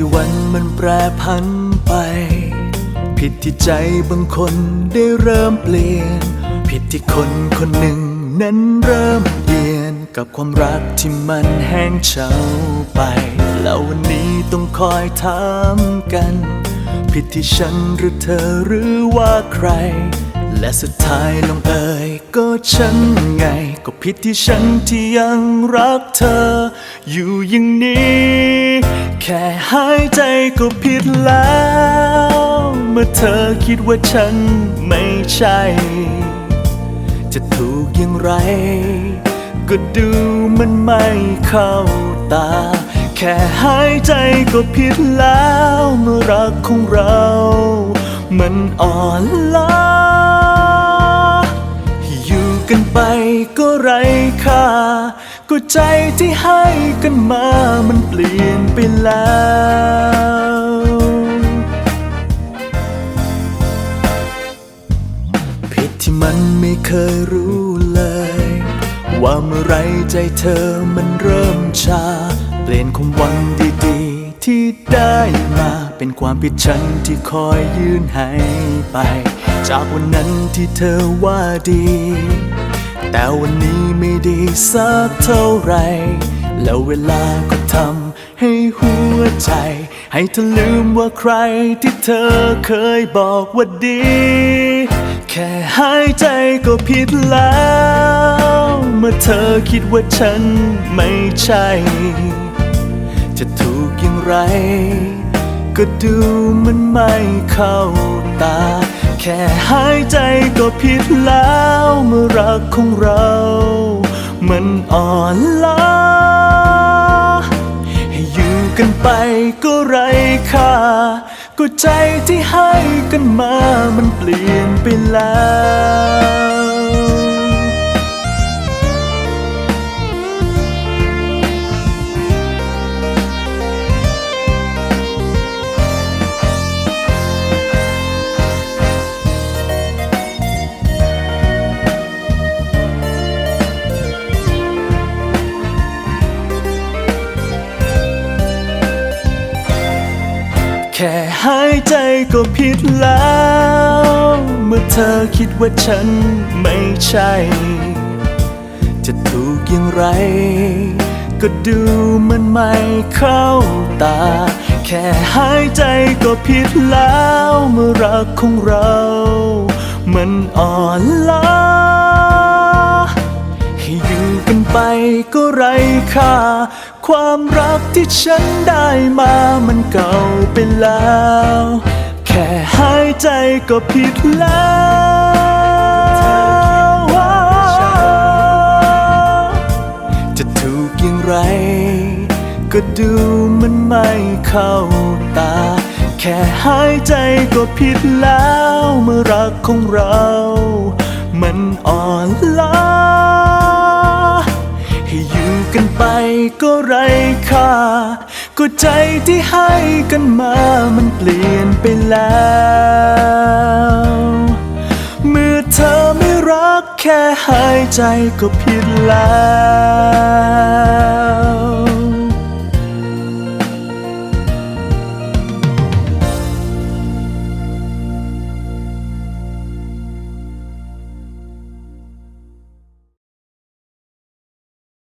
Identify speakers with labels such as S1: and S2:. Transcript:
S1: ที่วันมันแปรพันไป ผิดที่ใจบางคนได้เริ่มเปลี่ยน ผิดที่คนคนหนึ่งนั้นเริ่มเปลี่ยน กับความรักที่มันแห้งเฉาไป แล้ววันนี้ต้องคอยถามกัน ผิดที่ฉันหรือเธอหรือว่าใคร และสุดท้ายลงเอ่ยก็ฉันไง ก็ผิดที่ฉันที่ยังรักเธอ อยู่อย่างนี้ แค่หายใจก็ผิดแล้ว เมื่อเธอคิดว่าฉันไม่ใช่ จะถูกอย่างไร ก็ดูมันไม่เข้าตา แค่หายใจก็ผิดแล้ว เมื่อรักของเรา มันอ่อน ก็ไรค่าก็ใจที่ให้กันมามันเปลี่ยนไปแล้วผิดที่มันไม่เคยรู้เลย ว่าเมื่อไรใจเธอมันเริ่มชา เปลี่ยนความหวังดีๆ ที่ได้มาเป็นความผิดฉันที่คอยยื่นให้ไป จากวันนั้นที่เธอว่าดี แต่วันนี้ไม่ดีสักเท่าไร แล้วเวลาก็ทำให้หัวใจ ให้เธอลืมว่าใครที่เธอเคยบอกว่าดี แค่หายใจก็ผิดแล้ว เมื่อเธอคิดว่าฉันไม่ใช่ จะถูกอย่างไร ก็ดูมันไม่เข้าตา ค่หายใจก็ผิดแล้วเมื่อรักของเรา มันอ่อนล้าให้อยู่กันไปก็ไร้ค่าก็ใจที่ให้กันมามันเปลี่ยนไปแล้ว แค่หายใจก็ผิดแล้ว เมื่อเธอคิดว่าฉันไม่ใช่ จะถูกอย่างไร ก็ดูมันไม่เข้าตา แค่หายใจก็ผิดแล้ว เมื่อรักของเรา มันอ่อนล้า ไปก็ไร้ค่า ความรักที่ฉันได้มามันเก่าไปแล้ว แค่หายใจก็ผิดแล้วจะถูกอย่างไร ก็ดูมันไม่เข้าตา แค่หายใจก็ผิดแล้ว เมื่อรักของเรา มันอ่อนล้า ไรก็ไรค่าก็ใจที่ให้กันมามันเปลี่ยนไปแล้ว เมื่อเธอไม่รักแค่หายใจก็ผิดแล้ว